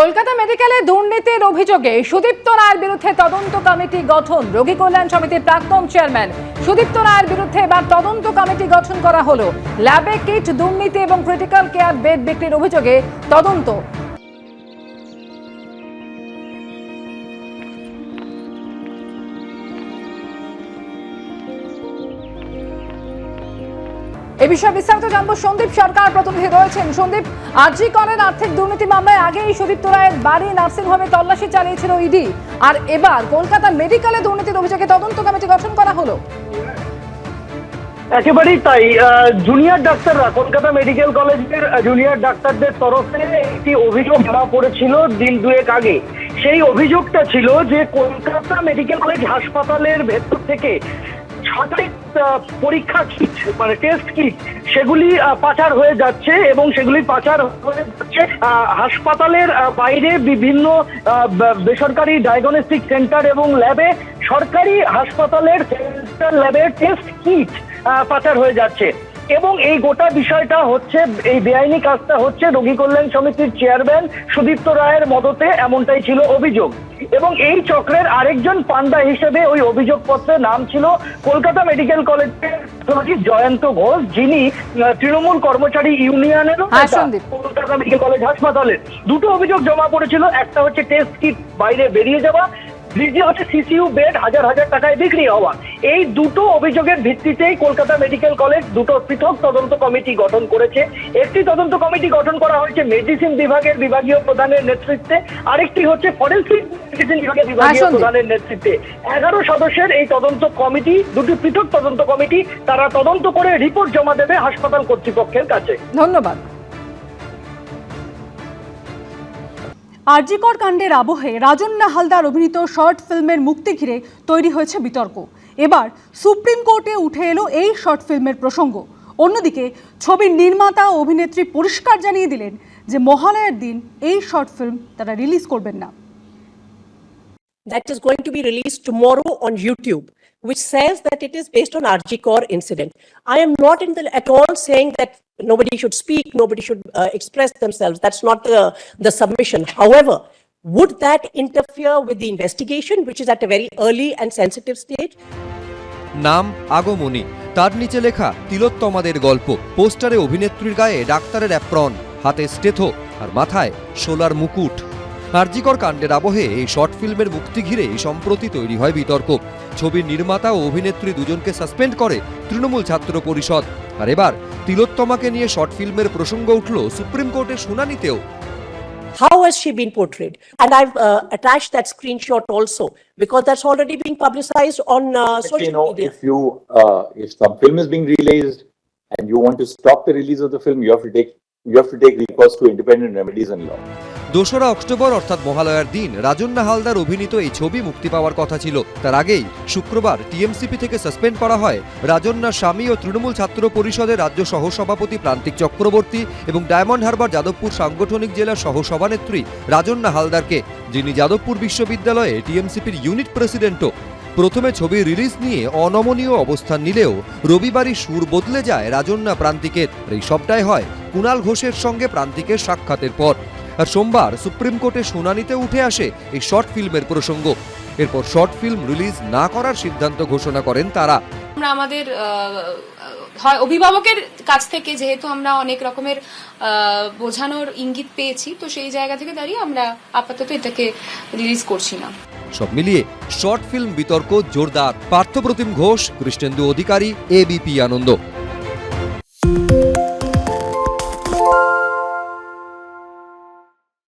কলকাতা মেডিকেলে দুর্নীতির অভিযোগে সুদীপ্ত রায়ের বিরুদ্ধে তদন্ত কমিটি গঠন। রোগী কল্যাণ সমিতির প্রাক্তন চেয়ারম্যান সুদীপ্ত রায়ের বিরুদ্ধে এবার তদন্ত কমিটি গঠন করা হল। ল্যাবে কিট, দুর্নীতি এবং ক্রিটিক্যাল কেয়ার বেড বিক্রির অভিযোগে তদন্ত। এ বিষয়ে বিস্তারিত জানব সন্দীপ সরকার। প্রতিনিধি রয়েছেন সন্দীপ, আরজি করেন আর্থিক দুর্নীতি মামলায় আগেই সুদীপ্ত রায়ের বাড়ি নার্সিংহোমে তল্লাশি চালিয়েছিল ইডি। আর এবার কলকাতা মেডিকেলে দুর্নীতির অভিযোগে তদন্ত কমিটি গঠন করা হলো। একেবারেই তাই জুনিয়র ডাক্তাররা, কলকাতা মেডিকেল কলেজের জুনিয়র ডাক্তারদের তরফে একটি অভিযোগ ধরা পড়েছিল দিন দুয়েক আগে। সেই অভিযোগটা ছিল যে কলকাতা মেডিকেল কলেজ হাসপাতালের ভেতর থেকে আহ, পরীক্ষা কিট মানে টেস্ট কিট সেগুলি পাচার হয়ে যাচ্ছে এবং সেগুলি পাচার হয়ে যাচ্ছে হাসপাতালের বাইরে বিভিন্ন বেসরকারি ডায়াগনস্টিক সেন্টার এবং ল্যাবে সরকারি হাসপাতালের সেন্টার ল্যাবের টেস্ট কিট পাচার হয়ে যাচ্ছে। এবং এই গোটা বিষয়টা হচ্ছে এই বেআইনি কাজটা হচ্ছে রোগী কল্যাণ সমিতির চেয়ারম্যান সুদীপ্ত রায়ের মদতে এমনটাই ছিল অভিযোগ এবং এই চক্রের আরেকজন পান্ডা হিসেবে ওই অভিযোগপত্রে নাম ছিল কলকাতা মেডিকেল কলেজের জয়ন্ত ঘোষ যিনি তৃণমূল কর্মচারী ইউনিয়নেরও হ্যাঁ। কলকাতা মেডিকেল কলেজ হাসপাতালের দুটো অভিযোগ জমা পড়েছিল একটা হচ্ছে টেস্ট কিট বাইরে বেরিয়ে যাওয়া দ্বিতীয় হচ্ছে সিসিইউ বেড হাজার হাজার টাকায় বিক্রি হওয়া। এই দুটো অভিযোগের ভিত্তিতেই কলকাতা মেডিকেল কলেজ দুটো পৃথক তদন্ত কমিটি গঠন করেছে। একটি তদন্ত কমিটি গঠন করা হয়েছে মেডিসিন বিভাগের বিভাগীয় প্রধানের নেতৃত্বে আরেকটি হচ্ছে ফরেন্সিক মেডিসিন বিভাগের বিভাগীয় প্রধানের নেতৃত্বে। এগারো সদস্যের এই তদন্ত কমিটি দুটি পৃথক তদন্ত কমিটি তারা তদন্ত করে রিপোর্ট জমা দেবে হাসপাতাল কর্তৃপক্ষের কাছে। ধন্যবাদ। আরজিকর কাণ্ডের আবহে রাজন্না হালদার অভিনীত শর্ট ফিল্মের মুক্তি ঘিরে তৈরি হয়েছে বিতর্ক। এবার সুপ্রিম কোর্টে উঠে এলো এই শর্ট ফিল্মের প্রসঙ্গ। অন্যদিকে ছবির নির্মাতা অভিনেত্রী পরিষ্কার জানিয়ে দিলেন যে মহালয়ার দিন এই শর্ট ফিল্ম তারা রিলিজ করবেন না। that is going to be released tomorrow on YouTube, which says that it is based on RG Core incident. I am not in the, at all saying that nobody should speak, nobody should uh, express themselves. That's not the, the submission. However, would that interfere with the investigation, which is at a very early and sensitive stage? নাম আগমনী তার নিচে লেখা তিলোত্তমাদের গল্প পোস্টারে অভিনেত্রীর গায়ে ডাক্তারের apron হাতে স্টেথো আর মাথায় সোলার মুকুট আরজিকর কাণ্ডের আবহে এই শর্ট ফিল্মের মুক্তি ঘিরে সম্প্রতি তৈরি হয় বিতর্ক ছবির নির্মাতা ও অভিনেত্রী দুজনকে সাসপেন্ড করে তৃণমূল ছাত্র পরিষদ আর এবার তিলোত্তমাকে নিয়ে শর্ট ফিল্মের প্রসঙ্গ উঠল সুপ্রিম কোর্টের শুনানিতেও How has she been portrayed? And I've uh, attached that screenshot also because that's already being publicized on uh, social you know, media. if you, uh, if some film is being released and you want to stop the release of the film, you have to take, you have to take recourse to independent remedies and law. দোসরা অক্টোবর, অর্থাৎ মহালয়ার দিন, রাজন্না হালদার অভিনীত এই ছবি মুক্তি পাওয়ার কথা ছিল। তার আগেই শুক্রবার টিএমসিপি থেকে সাসপেন্ড করা হয় রাজন্নার স্বামী ও তৃণমূল ছাত্র পরিষদের রাজ্য সহসভাপতি প্রান্তিক চক্রবর্তী এবং ডায়মন্ড হারবার যাদবপুর সাংগঠনিক জেলার সহসভানেত্রী রাজন্না হালদারকে, যিনি যাদবপুর বিশ্ববিদ্যালয়ে টিএমসিপির ইউনিট প্রেসিডেন্টও। প্রথমে ছবি রিলিজ নিয়ে অনমনীয় অবস্থান নিলেও রবিবারই সুর বদলে যায় রাজন্না প্রান্তিকের। এই সবটাই হয় কুণাল ঘোষের সঙ্গে প্রান্তিকের সাক্ষাতের পর। আর সোমবার সুপ্রিম কোর্টে শুনানিতে উঠে আসে এই শর্ট ফিল্মের প্রসঙ্গ। এরপর শর্ট ফিল্ম রিলিজ না করার সিদ্ধান্ত ঘোষণা করেন তারা। আমরা আমাদের হয় অভিভাবকের কাছ থেকে যেহেতু আমরা অনেক রকমের বোঝানোর ইঙ্গিত পেয়েছি তো সেই জায়গা থেকে দাঁড়িয়ে আমরা আপাতত এটাকে রিলিজ করছি না। সব মিলিয়ে শর্ট ফিল্ম বিতর্ক জোরদার। পার্থপ্রতিম ঘোষ কৃষ্ণেন্দু অধিকারী এবিপি আনন্দ।